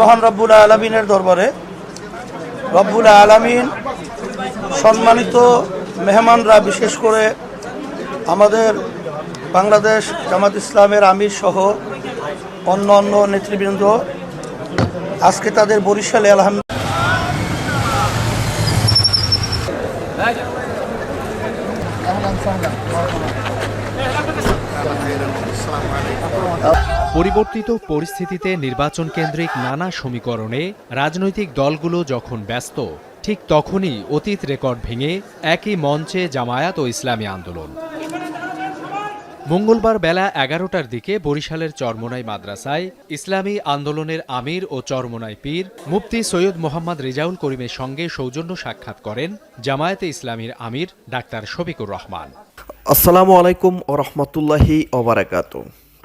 মহান রব্বুল আলমিনের দরবারে। রব্বুল আলমিন সম্মানিত মেহমানরা, বিশেষ করে আমাদের বাংলাদেশ জামাত ইসলামের আমির সহ অন্য অন্য নেতৃবৃন্দ, আজকে তাদের বরিশালে আলহামদুলিল্লাহ পরিবর্তিত পরিস্থিতিতে নির্বাচন কেন্দ্রিক নানা সমীকরণে রাজনৈতিক দলগুলো যখন ব্যস্ত, ঠিক তখনই অতীত রেকর্ড ভেঙে একই মঞ্চে জামায়াত ও ইসলামী আন্দোলন। মঙ্গলবার বেলা এগারোটার দিকে বরিশালের চরমোনাই মাদ্রাসায় ইসলামী আন্দোলনের আমির ও চরমোনাই পীর মুফতি সৈয়দ মোহাম্মদ রেজাউল করিমের সঙ্গে সৌজন্য সাক্ষাৎ করেন জামায়াতে ইসলামীর আমির ডাক্তার শফিকুর রহমান। আসসালামু আলাইকুম ও রহমতুল্লাহি ওবরাকাত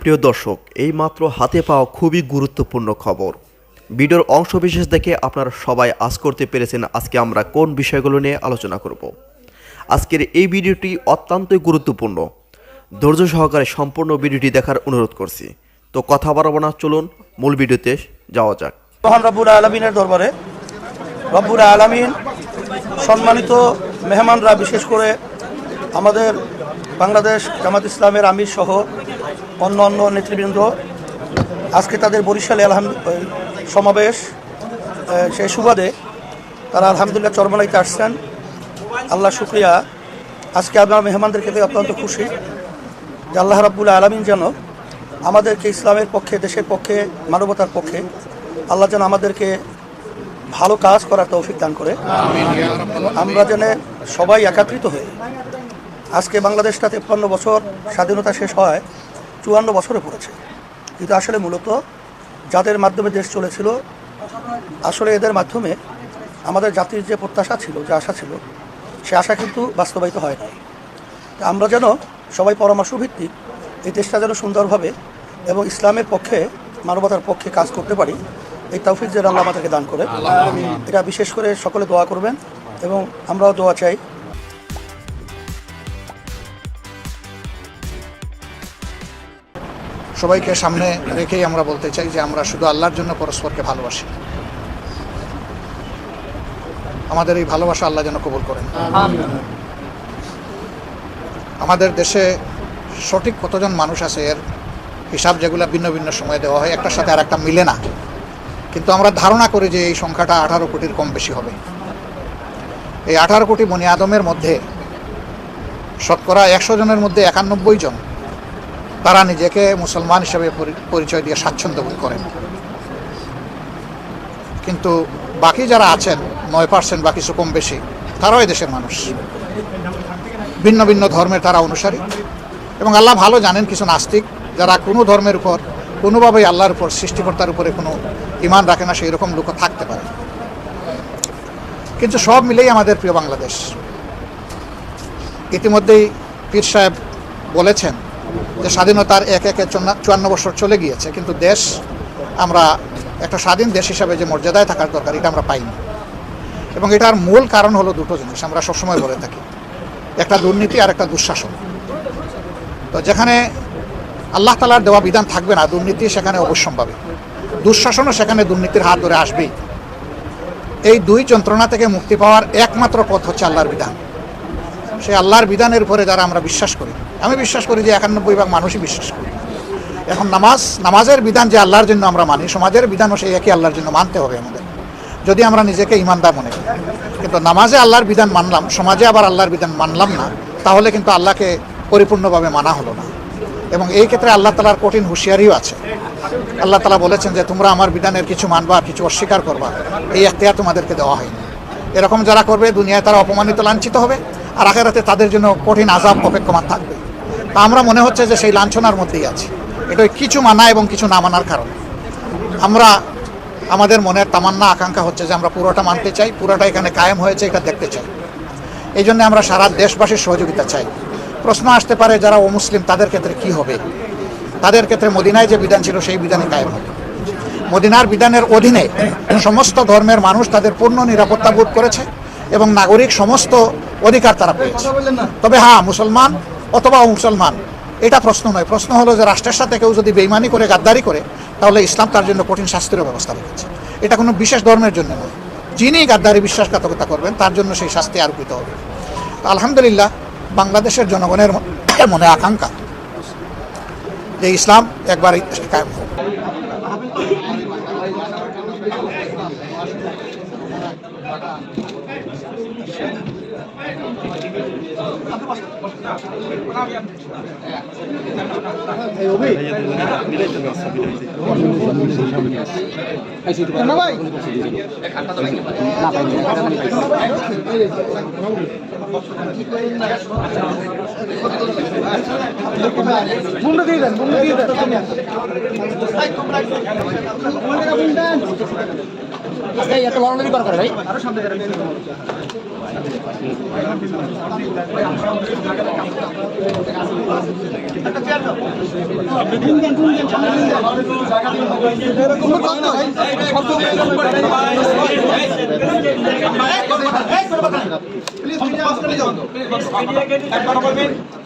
প্রিয় দর্শক এই মাত্র হাতে পাওয়া খুবই গুরুত্বপূর্ণ খবর। ভিডিওর অংশবিশেষ দেখে আপনারা সবাই আজ করতে পেরেছেন আজকে আমরা কোন বিষয়গুলো নিয়ে আলোচনা করব। আজকের এই ভিডিওটি অত্যন্তই গুরুত্বপূর্ণ। ধৈর্য সহকারে সম্পূর্ণ ভিডিওটি দেখার অনুরোধ করছি। তো কথা বাড়াবো না, চলুন মূল ভিডিওতে যাওয়া যাক। মহান রব্বুল আলমিনের দরবারে রব্বুল আলমিন সম্মানিত মেহমানরা, বিশেষ করে আমাদের বাংলাদেশ জামাত ইসলামের আমির সহ অন্য অন্য নেতৃবৃন্দ, আজকে তাদের বরিশালে আলহামদ সমাবেশ সেই সুবাদে তারা আলহামদুলিল্লাহ চরমনাইতে আসছেন। আল্লাহ শুক্রিয়া। আজকে আমরা মেহমানদেরকে পেয়ে অত্যন্ত খুশি। যে আল্লাহ রাব্বুল আলমিন যেন আমাদেরকে ইসলামের পক্ষে, দেশের পক্ষে, মানবতার পক্ষে আল্লাহ যেন আমাদেরকে ভালো কাজ করার তৌফিক দান করে। আমরা যেন সবাই একাত্রিত হয়ে আজকে বাংলাদেশটা তেপ্পান্ন বছর স্বাধীনতা শেষ হয়। চুয়ান্ন বছরে পড়েছে। কিন্তু আসলে মূলত যাদের মাধ্যমে দেশ চলেছিল আসলে এদের মাধ্যমে আমাদের জাতির যে প্রত্যাশা ছিল যে আশা ছিল সে আশা কিন্তু বাস্তবায়িত হয় নাই। আমরা যেন সবাই পরামর্শ ভিত্তিক এই দেশটা যেন সুন্দরভাবে এবং ইসলামের পক্ষে মানবতার পক্ষে কাজ করতে পারি এই তৌফিক যেন আল্লাহ আমাদেরকে দান করে। এটা বিশেষ করে সকলে দোয়া করবেন এবং আমরাও দোয়া চাই সবাইকে সামনে রেখেই আমরা বলতে চাই যে আমরা শুধু আল্লাহর জন্য পরস্পরকে ভালোবাসি। আমাদের এই ভালোবাসা আল্লাহ যেন কবুল করেন। আমাদের দেশে সঠিক কতজন মানুষ আছে এর হিসাব যেগুলো ভিন্ন ভিন্ন সময়ে দেওয়া হয় একটার সাথে আর একটা মিলে না। কিন্তু আমরা ধারণা করি যে এই সংখ্যাটা আঠারো কোটির কম বেশি হবে। এই আঠারো কোটি বনি আদমের মধ্যে শতকরা একশো জনের মধ্যে একানব্বই জন তারা নিজেকে মুসলমান হিসেবে পরি- পরিচয় দিয়ে স্বাচ্ছন্দ্য বোধ করেন। কিন্তু বাকি যারা আছেন, নয় পার্সেন্ট বা কিছু কম বেশি, তারাও দেশের মানুষ। ভিন্ন ভিন্ন ধর্মের তারা অনুসারী। এবং আল্লাহ ভালো জানেন কিছু নাস্তিক, যারা কোনো ধর্মের উপর, কোনোভাবেই আল্লাহর উপর, সৃষ্টিকর্তার উপরে কোনো ইমান রাখে না সেই রকম লোকও থাকতে পারে। কিন্তু সব মিলেই আমাদের প্রিয় বাংলাদেশ। ইতিমধ্যেই পীর সাহেব বলেছেন যে স্বাধীনতার এক একে চুয়ান্ন- বছর চলে গিয়েছে, কিন্তু দেশ, আমরা একটা স্বাধীন দেশ হিসাবে যে মর্যাদায় থাকার দরকার, এটা আমরা পাইনি। এবং এটার মূল কারণ হলো দুটো জিনিস, আমরা সবসময় বলে থাকি। একটা দুর্নীতি আর একটা দুঃশাসন। তো যেখানে আল্লাহ তালার দেওয়া বিধান থাকবে না, দুর্নীতি সেখানে অবশ্যম্ভাবী। দুঃশাসনও সেখানে দুর্নীতির হাত ধরে আসবেই। এই দুই যন্ত্রণা থেকে মুক্তি পাওয়ার একমাত্র পথ হচ্ছে আল্লাহর বিধান। সেই আল্লাহর বিধানের উপরে যারা আমরা বিশ্বাস করি আমি বিশ্বাস করি যে একানব্বই ভাগ মানুষই বিশ্বাস করি। এখন নামাজ, নামাজের বিধান যে আল্লাহর জন্য আমরা মানি, সমাজের বিধানও সেই একই আল্লাহর জন্য মানতে হবে আমাদের। যদি আমরা নিজেকে ইমানদার মনে করি। কিন্তু নামাজে আল্লাহর বিধান মানলাম, সমাজে আবার আল্লাহর বিধান মানলাম না, তাহলে কিন্তু আল্লাহকে পরিপূর্ণভাবে মানা হলো না। এবং এই ক্ষেত্রে আল্লাহ তালার কঠিন হুঁশিয়ারিও আছে। আল্লাহ তালা বলেছেন যে, তোমরা আমার বিধানের কিছু মানবা, কিছু অস্বীকার করবা। এই এখতিয়ার তোমাদেরকে দেওয়া হয়নি। এরকম যারা করবে, দুনিয়ায় তারা অপমানিত লাঞ্ছিত হবে, আর আখেরাতে তাদের জন্য কঠিন আজাব অপেক্ষমান থাকবে। তা আমরা মনে হচ্ছে যে সেই লাঞ্ছনার মধ্যেই আছি। এটা কিছু মানা এবং কিছু না মানার কারণে। আমরা, আমাদের মনের তামান্না, আকাঙ্ক্ষা হচ্ছে যে আমরা পুরোটা মানতে চাই, পুরোটা এখানে কায়েম হয়েছে, এটা দেখতে চাই। এই জন্য আমরা সারা দেশবাসীর সহযোগিতা চাই। প্রশ্ন আসতে পারে যারা অমুসলিম, তাদের ক্ষেত্রে কি হবে? তাদের ক্ষেত্রে মদিনায় যে বিধান ছিল, সেই বিধানে কায়েম হবে। মদিনার বিধানের অধীনে সমস্ত ধর্মের মানুষ তাদের পূর্ণ নিরাপত্তা বোধ করেছে এবং নাগরিক সমস্ত অধিকার তারা পেয়েছে। তবে হ্যাঁ মুসলমান অথবা মুসলমান? এটা প্রশ্ন নয়। প্রশ্ন হলো যে রাষ্ট্রের সাথে কেউ যদি বেইমানি করে, গাদ্দারি করে, তাহলে ইসলাম তার জন্য কঠিন শাস্তিরও ব্যবস্থা রেখেছে। এটা কোনো বিশেষ ধর্মের জন্য নয়। যিনি গাদ্দারি বিশ্বাসঘাতকতা করবেন, তার জন্য সেই শাস্তি আরোপিত হবে। আলহামদুলিল্লাহ, বাংলাদেশের জনগণের মনে আকাঙ্ক্ষা যে ইসলাম একবার কায়েম হোক। মুন্ডা দিয়ে দেন মুন্ডা দিয়ে দেন এই এত লড়ালড়ি করা করে ভাই প্লিজ একবার করবেন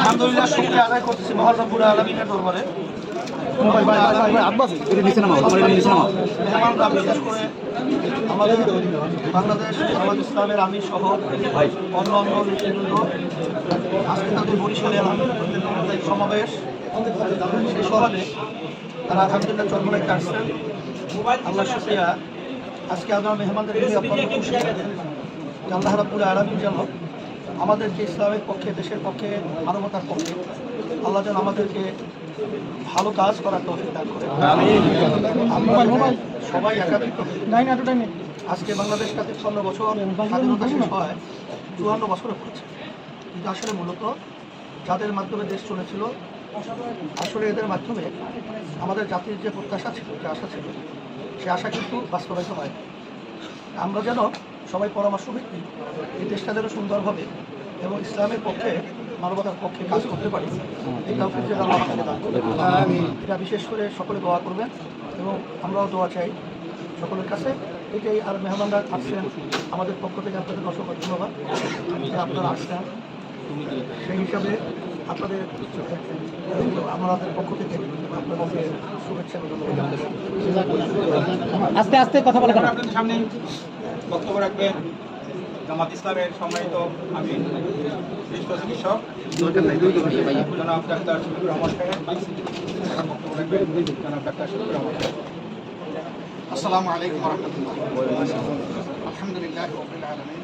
আলহামদুলিল্লাহ, শুক্রিয়া আদায় করতেছি রব্বুল আলমিনের দরবারে। আমাদের বাংলাদেশ জামাত ইসলামের আমি সহ অন্য অন্য আজকে তাদের বরিশালে সমাবেশ। সেই সভালে তারা আলহামদুলিল্লাহ চন্দ্রনাইতে আসছেন আল্লাহ শুক্রিয়া। আজকে আমরা মেহমানদের আল্লাহ রাবুল আলমী যেন আমাদেরকে ইসলামের পক্ষে দেশের পক্ষে মানবতার পক্ষে আল্লাহ যেন আমাদেরকে ভালো কাজ করার তৌফিক দান করে। সবাই একাত্রিত। আজকে বাংলাদেশ কাছে ছন্ন বছর স্বাধীনতা শেষ হয় চুয়ান্ন বছরে পড়েছে কিন্তু আসলে মূলত যাদের মাধ্যমে দেশ চলেছিল আসলে এদের মাধ্যমে আমাদের জাতির যে প্রত্যাশা ছিল যে আশা ছিল সে আশা কিন্তু বাস্তবায়িত হয় আমরা যেন সবাই পরামর্শ ভিত্তিক এই দেশটা যেন সুন্দরভাবে এবং ইসলামের পক্ষে, মানবতার পক্ষে কাজ করতে পারি। এই কাউকে এটা বিশেষ করে সকলে দোয়া করবেন এবং আমরাও দোয়া চাই সকলের কাছে। এটাই আর মেহমানরা আসছেন, আমাদের পক্ষ থেকে আপনাদের অসংখ্য ধন্যবাদ। আপনারা আসছেন। সেই হিসাবে আপনাদের আমাদের পক্ষ থেকে শুভেচ্ছা আস্তে আস্তে কথা বলা আপনাদের সামনে বক্তব্য রাখবেন জামাত ইসলামের সম্মানিত আমি বিশিষ্ট চিকিৎসক জনাব ডাক্তার শফিকুর রহমান সাহেব। বক্তব্য রাখবেন জনাব ডাক্তার শফিকুর রহমান সাহেব। আসসালামু আলাইকুম রহমতুল্লাহ আলহামদুলিল্লাহ রবিল আলমিন।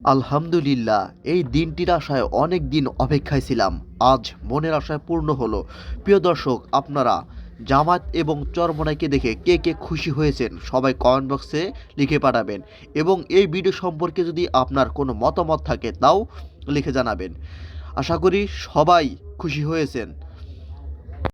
আলহামদুলিল্লাহ, এই দিনটির আশায় অনেক দিন অপেক্ষায় ছিলাম। আজ মনের আশায় পূর্ণ হলো। প্রিয় দর্শক, আপনারা জামাত এবং চরমনাইকে দেখে কে কে খুশি হয়েছেন সবাই কমেন্ট বক্সে লিখে পাঠাবেন এবং এই ভিডিও সম্পর্কে যদি আপনার কোনো মতামত থাকে তাও লিখে জানাবেন। আশা করি সবাই খুশি হয়েছেন।